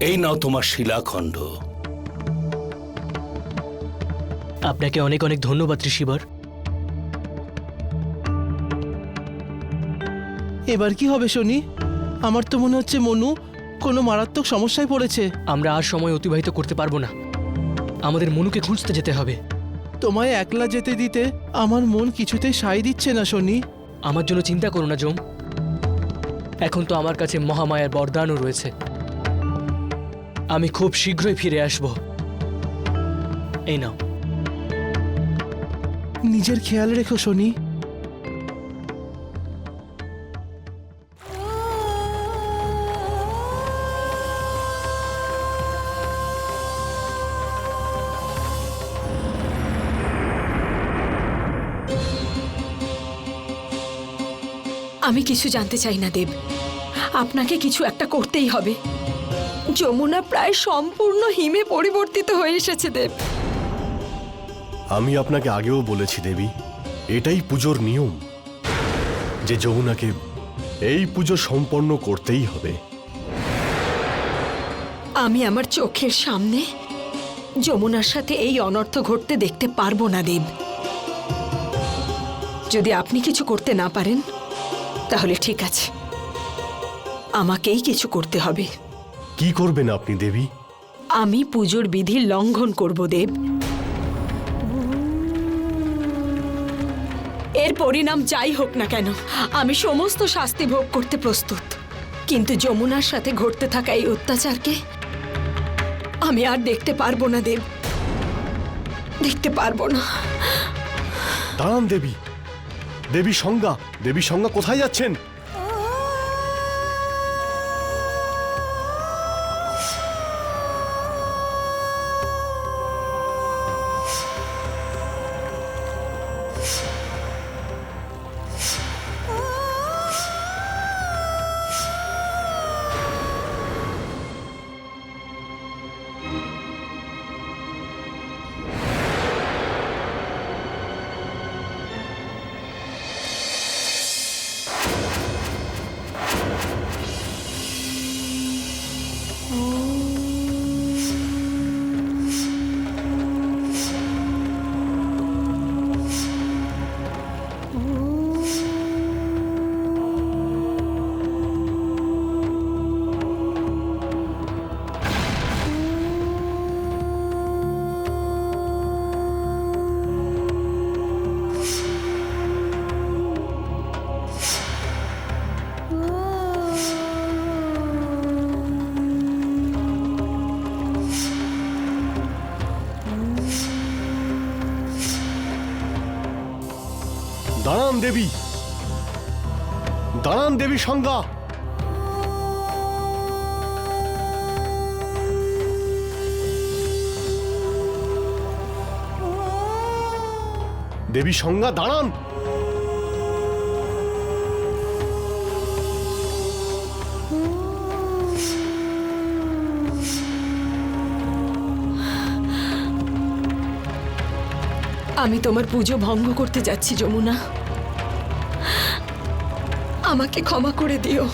এই নাও তোমার শিলাখণ্ড। আপনাকে অনেক অনেক ধন্যবাদ ঋষিবর। এবার কি হবে শনি? আমার তো মনে হচ্ছে মনু কোনো মারাত্মক সমস্যায় পড়েছে। আমরা আর সময় অতিবাহিত করতে পারব না। আমাদের মনুকে খুঁজতে যেতে হবে। তোমায় একলা যেতে দিতে আমার মন কিছুতেই সায় দিচ্ছে না শনি। আমার জন্য চিন্তা করো না জম। এখন তো আমার কাছে মহামায়ার বরদানও রয়েছে। আমি খুব শীঘ্রই ফিরে আসব। এই নাও। নিজের খেয়াল রেখো শনি আমি কিছু জানতে চাই না দেব। আপনাকে কিছু একটা করতেই হবে। যমুনা প্রায় সম্পূর্ণ হিমে পরিবর্তিত হয়ে এসেছে দেব। আমি আপনাকে আগেও বলেছি দেবী এটাই পুজোর নিয়ম যে যমুনাকে এই পুজো সম্পন্ন করতেই হবে। আমি আমার চোখের সামনে যমুনার সাথে এই অনর্থ ঘটতে দেখতে পারব না দেব। যদি আপনি কিছু করতে না পারেন তাহলে ঠিক আছে। আমাকেই কিছু করতে হবে। কি করবেন আপনি দেবী? আমি পুজোর বিধি লঙ্ঘন করব দেব। এর পরিণাম যাই হোক না কেন আমি সমস্ত শাস্তি ভোগ করতে প্রস্তুত। কিন্তু যমুনার সাথে ঘটতে থাকা এই অত্যাচারকে আমি আর দেখতে পারব না দেব। দেখতে পারব না। দাঁড়ান দেবী। দেবী সংজ্ঞা দেবী সংজ্ঞা কোথায় যাচ্ছেন? দেবী। দাঁড়ান দেবী সংজ্ঞা। দেবী সংজ্ঞা দাঁড়ান। আমি তোমার পুজো ভঙ্গ করতে যাচ্ছি যমুনা। আমাকে ক্ষমা করে দিও।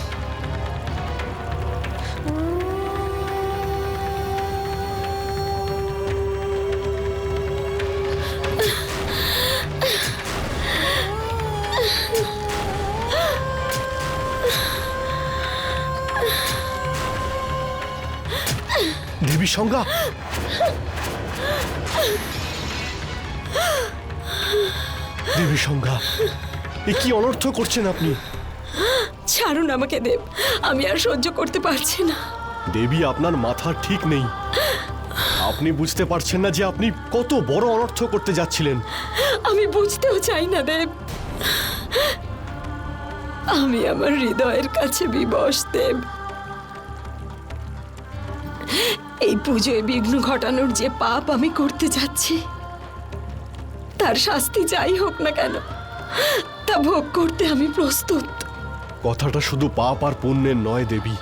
দেবী সংজ্ঞা? দেবী সংজ্ঞা। এ কি অনর্থ করছেন আপনি? ছাড়ুন আমাকে দেব। আমি আর সহ্য করতে পারছি না। দেবী আপনার মাথা ঠিক নেই। আপনি বুঝতে পারছেন না যে আপনি কত বড় অনর্থ করতে যাচ্ছিলেন। আমি বুঝতেও চাই না দেব। আমি আমার হৃদয়ের কাছে বিবশ দেব। এই পুজোয় বিঘ্ন ঘটানোর যে পাপ আমি করতে যাচ্ছি তার শাস্তি যাই হোক না কেন তা ভোগ করতে আমি প্রস্তুত। কথাটা শুধু পাপ আর পুণ্যের নয়, দেবী।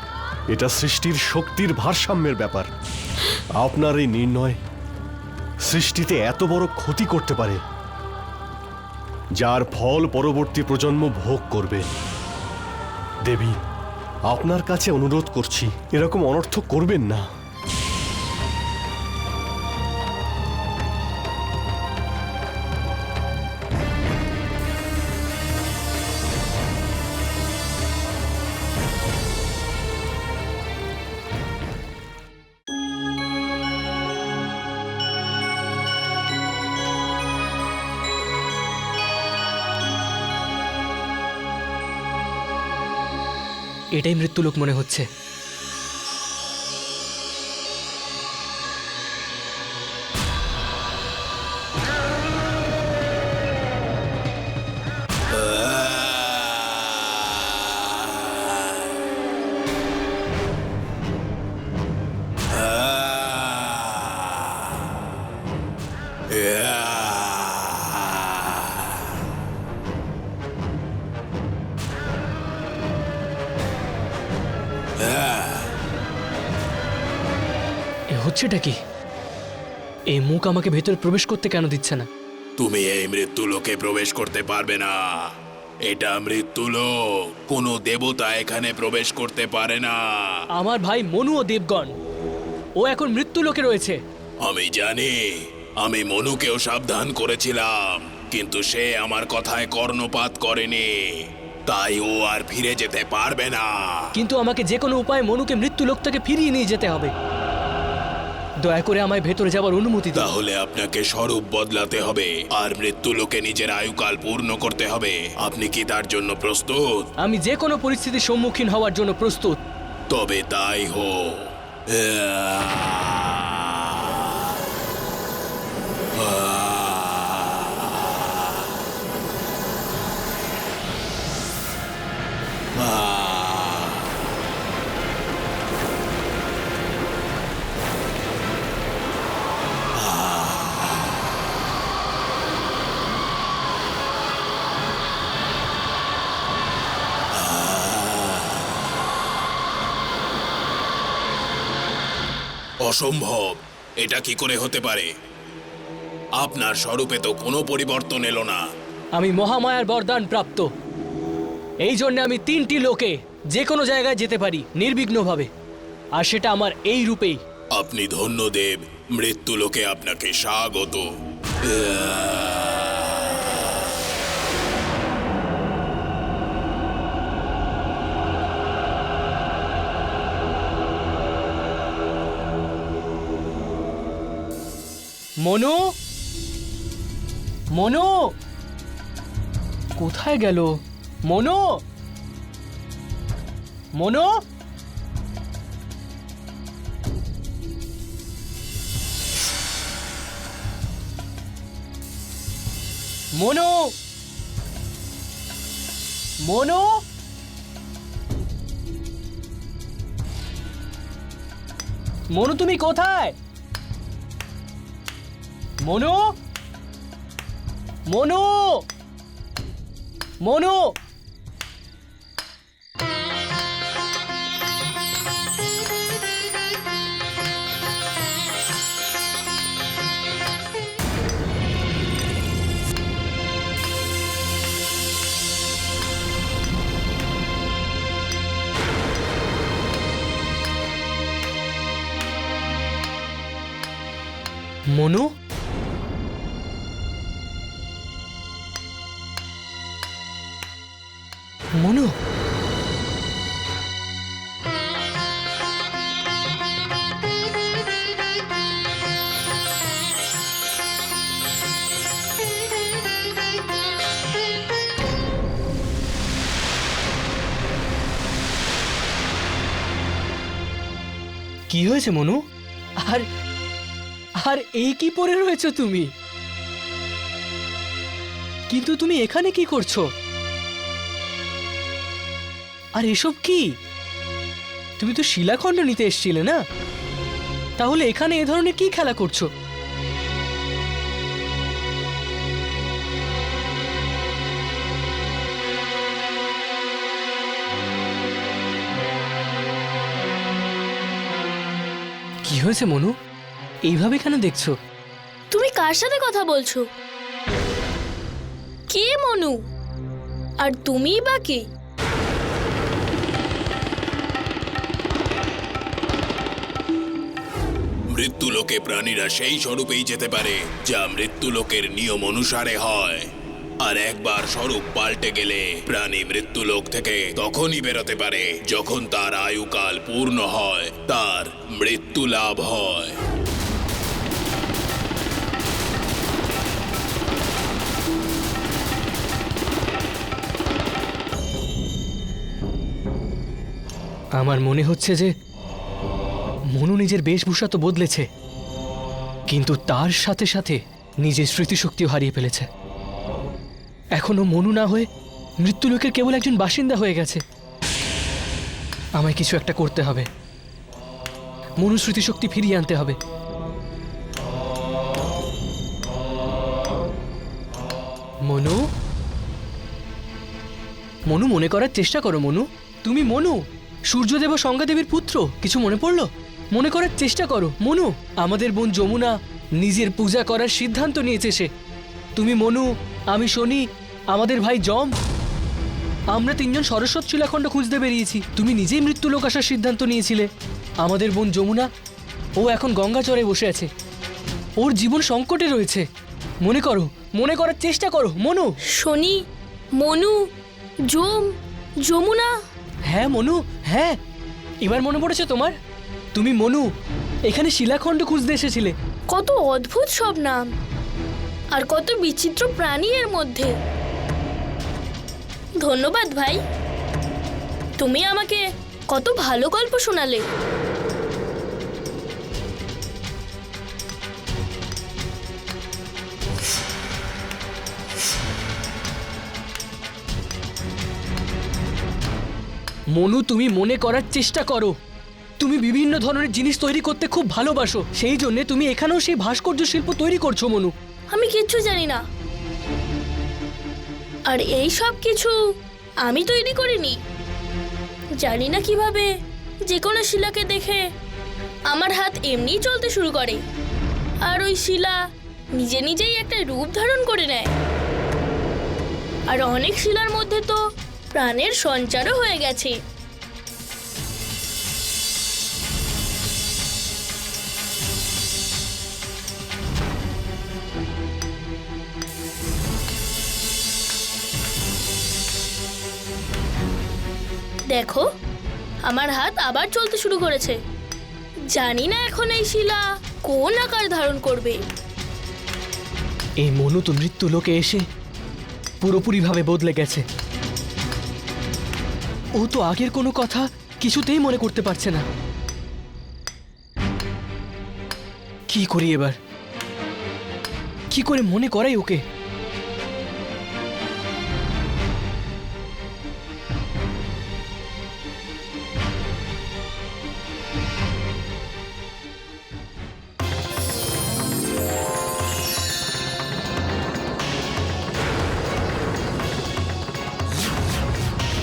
এটা সৃষ্টির শক্তির ভারসাম্যের ব্যাপার। আপনার এই নির্ণয় সৃষ্টিতে এত বড় ক্ষতি করতে পারে, যার ফল পরবর্তী প্রজন্ম ভোগ করবে। দেবী, আপনার কাছে অনুরোধ করছি, এরকম অনর্থ করবেন না। এটাই মৃত্যুলোক মনে হচ্ছে। এ হচ্ছেটা কি? এই মুখ আমাকে ভেতরে প্রবেশ করতে কেন দিচ্ছে না? তুমি এই মৃত্যুলোকে প্রবেশ করতে পারবে না। এটা মৃত্যুলোক কোনো দেবতা এখানে প্রবেশ করতে পারে না। আমার ভাই মনু ও দেবগণ ও এখন মৃত্যুলোকে রয়েছে। আমি জানি আমি মনুকেও সাবধান করেছিলাম কিন্তু সে আমার কথায় কর্ণপাত করেনি। তাই ও আর ফিরে যেতে পারবে না। কিন্তু আমাকে যে কোনো উপায়ে মনুকে মৃত্যুলোক থেকে ফিরিয়ে নিয়ে যেতে হবে। দয়া করে আমায় ভেতরে যাওয়ার অনুমতি দাও তাহলে আপনাকে স্বরূপ বদলাতে হবে আর মৃত্যুলোকে নিজের আয়ুকাল পূর্ণ করতে হবে। আপনি কি তার জন্য প্রস্তুত? আমি যে কোনো পরিস্থিতির সম্মুখীন হওয়ার জন্য প্রস্তুত। তবে তাই হোক। অসম্ভব। এটা কি করে হতে পারে? আপনার স্বরূপে তো কোনো পরিবর্তন এলো না। আমি মহামায়ার বরদান প্রাপ্ত। এই জন্য আমি তিনটি লোকে যে কোনো জায়গায় যেতে পারি নির্বিঘ্নভাবে। আর সেটা আমার এই রূপেই। আপনি ধন্যদেব মৃত্যু লোকে আপনাকে স্বাগত। মনু? মনু? কোথায় গেল? মনু? মনু? মনু? মনু? মনু তুমি কোথায়? মনু? মনু? মনু? মনু? মনু? কি হয়েছে মনু? আর আর এই কি পরে রয়েছো তুমি? কিন্তু তুমি এখানে কি করছ? আর এসব কি? তুমি তো শিলাখণ্ড নিতে এসছিলে, না? তাহলে এখানে এ ধরনের কি খেলা করছ? কি হয়েছে, মনু? এইভাবে কেন দেখছ? তুমি কার সাথে কথা বলছো? কে মনু? আর তুমি বা কে? মৃত্যুলোকে প্রাণীরা সেই স্বরূপেই যেতে পারে, যা মৃত্যুলোকের নিয়ম অনুসারে হয়। আর একবার স্বরূপ পাল্টে গেলে প্রাণী মৃত্যুলোক থেকে তখনই বেরোতে পারে, যখন তার আয়ুকাল পূর্ণ হয়, তার মৃত্যু লাভ হয়। আমার মনে হচ্ছে যে মনু নিজের বেশভূষা তো বদলেছে। কিন্তু তার সাথে সাথে নিজের স্মৃতিশক্তিও হারিয়ে ফেলেছে। এখনও মনু না হয়ে মৃত্যুলোকের কেবল একজন বাসিন্দা হয়ে গেছে। আমায় কিছু একটা করতে হবে। মনু স্মৃতিশক্তি ফিরিয়ে আনতে হবে। মনু? মনু মনে করার চেষ্টা করো, মনু। তুমি মনু? সূর্যদেব ও দেবীর পুত্র, কিছু মনে পড়ল? মনে করার চেষ্টা করো। মনু আমাদের বোন যমুনা নিজের পূজা করার সিদ্ধান্ত নিয়েছে সে। তুমি মনু আমি শনি আমাদের ভাই জম আমরা তিনজন সরস্বত শিলাখণ্ড খুঁজতে বেরিয়েছি। তুমি নিজেই মৃত্যুলোক আসার সিদ্ধান্ত নিয়েছিলে। আমাদের বোন যমুনা ও এখন গঙ্গাচরে বসে আছে। ওর জীবন সংকটে রয়েছে। মনে করো মনে করার চেষ্টা করো। মনু। শনি মনু জোম যমুনা। হ্যাঁ মনু হ্যাঁ। এবার মনে পড়েছে তোমার? তুমি মনু এখানে শিলাখণ্ড খুঁজতে এসেছিলে। কত অদ্ভুত সব নাম। আর কত বিচিত্র প্রাণী এর মধ্যে। ধন্যবাদ ভাই। তুমি আমাকে কত ভালো গল্প শোনালে। মনু তুমি মনে করার চেষ্টা করো। তুমি বিভিন্ন ধরনের জিনিস তৈরি করতে খুব ভালোবাসো। সেই জন্য তুমি এখানেও সেই ভাস্কর্য শিল্প তৈরি করছ, মনু। আমি কিচ্ছু জানি না। আর এই সব কিছু আমি তৈরি করিনি। জানি না কীভাবে যে কোনো শিলাকে দেখে আমার হাত এমনিই চলতে শুরু করে। আর ওই শিলা নিজে নিজেই একটা রূপ ধারণ করে নেয়। আর অনেক শিলার মধ্যে তো প্রাণের সঞ্চারও হয়ে গেছে। দেখো, আমার হাত আবার চলতে শুরু করেছে। জানি না এখন এই শিলা কোন আকার ধারণ করবে। এই মনু তো মৃত্যু লোকে এসে পুরোপুরিভাবে বদলে গেছে। ও তো আগের কোনো কথা কিছুতেই মনে করতে পারছে না। কি করি এবার? কি করে মনে করাই ওকে?